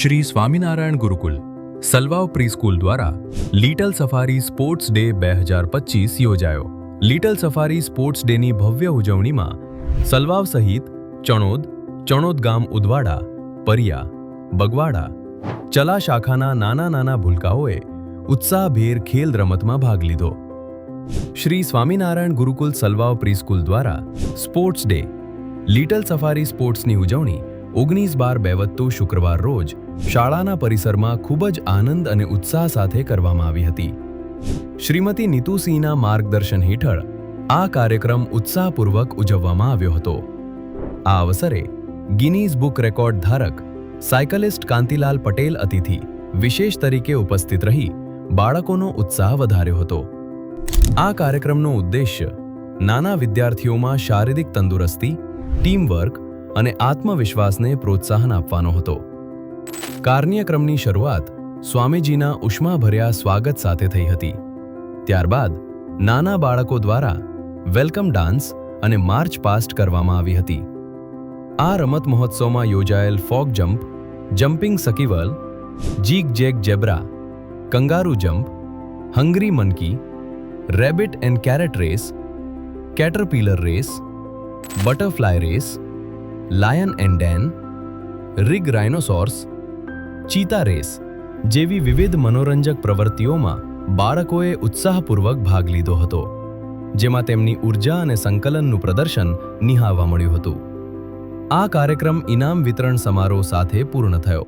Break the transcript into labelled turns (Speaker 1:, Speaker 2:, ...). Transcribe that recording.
Speaker 1: Shri Swaminarayan Gurukul, Salvav preschool દ્વારા little safari sports day બે હજાર પચીસ યોજાયો. લિટલ સફારી સ્પોર્ટ્સ ડેની ભવ્ય ઉજવણીમાં સલવાવ સહિત ચણોદ ચણોદ ગામ ઉદવાડા, પરિયા, બગવાડા, ચલા શાખાના નાના નાના ભૂલકાઓએ ઉત્સાહભેર ખેલ રમતમાં ભાગ લીધો. શ્રી સ્વામિનારાયણ ગુરુકુલ સલવાવ પ્રીસ્કૂલ દ્વારા સ્પોર્ટ્સ ડે, લિટલ સફારી સ્પોર્ટ્સની ઉજવણી ઓગણીસ બાર બેવત્તુ શુક્રવાર રોજ શાળાના પરિસરમાં ખૂબ જ આનંદ અને ઉત્સાહ સાથે કરવામાં આવી હતી. શ્રીમતી નીતુસિંહના માર્ગદર્શન હેઠળ આ કાર્યક્રમ ઉત્સાહપૂર્વક ઉજવવામાં આવ્યો હતો. આ અવસરે ગિનીઝ બુક રેકોર્ડ ધારક સાયકલિસ્ટ કાંતિલાલ પટેલ અતિથિ વિશેષ તરીકે ઉપસ્થિત રહી બાળકોનો ઉત્સાહ વધાર્યો હતો. આ કાર્યક્રમનો ઉદ્દેશ્ય નાના વિદ્યાર્થીઓમાં શારીરિક તંદુરસ્તી, ટીમવર્ક અને આત્મવિશ્વાસને પ્રોત્સાહન આપવાનો હતો. કાર્યક્રમની શરૂઆત સ્વામીજીના ઉષ્માભર્યા સ્વાગત સાથે થઈ હતી. ત્યારબાદ નાના બાળકો દ્વારા વેલકમ ડાન્સ અને માર્ચ પાસ્ટ કરવામાં આવી હતી. આ રમત મહોત્સવમાં યોજાયેલ frog jump jumping squirrel, zig zag zebra, kangaroo jump hungry monkey, rabbit and carrot race, caterpillar race, butterfly race lion and den, rig rhinoceros cheetah race જેવી વિવિધ મનોરંજક પ્રવૃત્તિઓમાં બાળકોએ ઉત્સાહપૂર્વક ભાગ લીધો હતો, જેમાં તેમની ઊર્જા અને સંકલનનું પ્રદર્શન નિહાળવા મળ્યું હતું. આ કાર્યક્રમ ઇનામ વિતરણ સમારોહ સાથે પૂર્ણ થયો.